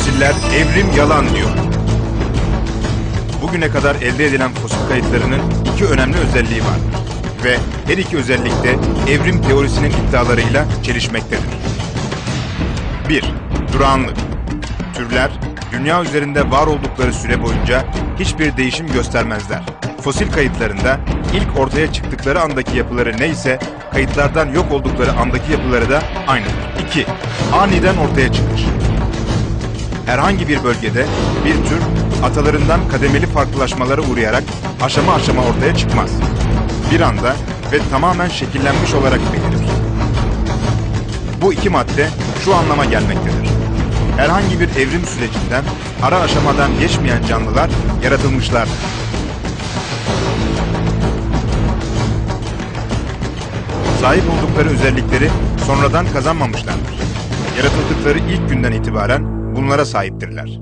Fosiller evrim yalan diyor. Bugüne kadar elde edilen fosil kayıtlarının iki önemli özelliği var. Ve her iki özellik de evrim teorisinin iddialarıyla çelişmektedir. 1. Durağanlık. Türler, dünya üzerinde var oldukları süre boyunca hiçbir değişim göstermezler. Fosil kayıtlarında ilk ortaya çıktıkları andaki yapıları neyse, kayıtlardan yok oldukları andaki yapıları da aynıdır. 2. Aniden ortaya çıkış. Herhangi bir bölgede bir tür atalarından kademeli farklılaşmalara uğrayarak aşama aşama ortaya çıkmaz. Bir anda ve tamamen şekillenmiş olarak belirir. Bu iki madde şu anlama gelmektedir. Herhangi bir evrim sürecinden, ara aşamadan geçmeyen canlılar yaratılmışlardır. Sahip oldukları özellikleri sonradan kazanmamışlardır. Yaratıldıkları ilk günden itibaren bunlara sahiptirler.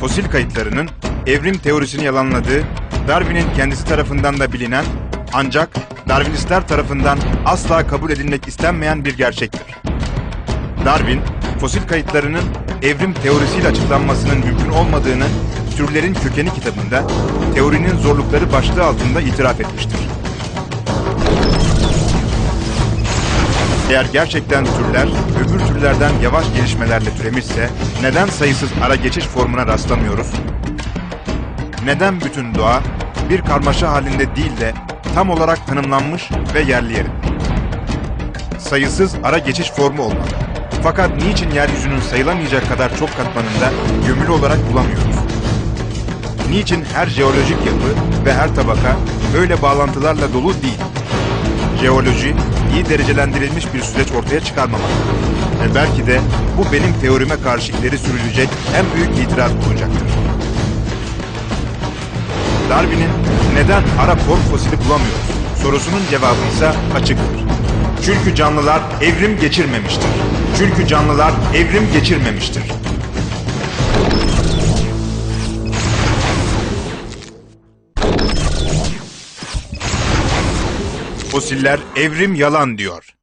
Fosil kayıtlarının evrim teorisini yalanladığı, Darwin'in kendisi tarafından da bilinen ancak Darwinistler tarafından asla kabul edilmek istenmeyen bir gerçektir. Darwin, fosil kayıtlarının evrim teorisiyle açıklanmasının mümkün olmadığını Türlerin Kökeni kitabında teorinin zorlukları başlığı altında itiraf etmiştir. Eğer gerçekten türler öbür türlerden yavaş gelişmelerle türemişse neden sayısız ara geçiş formuna rastlamıyoruz? Neden bütün doğa bir karmaşa halinde değil de tam olarak tanımlanmış ve yerli yerinde? Sayısız ara geçiş formu olmalı. Fakat niçin yeryüzünün sayılamayacak kadar çok katmanında gömülü olarak bulamıyoruz? Niçin her jeolojik yapı ve her tabaka böyle bağlantılarla dolu değil? Jeoloji iyi derecelendirilmiş bir süreç ortaya çıkarmamalı. Ve belki de bu benim teorime karşı ileri sürülecek en büyük itiraz olacaktır. Darwin'in neden ara form fosili bulamıyoruz sorusunun cevabı ise açıktır. Çünkü canlılar evrim geçirmemiştir. Çünkü canlılar evrim geçirmemiştir. Fosiller evrim yalan diyor.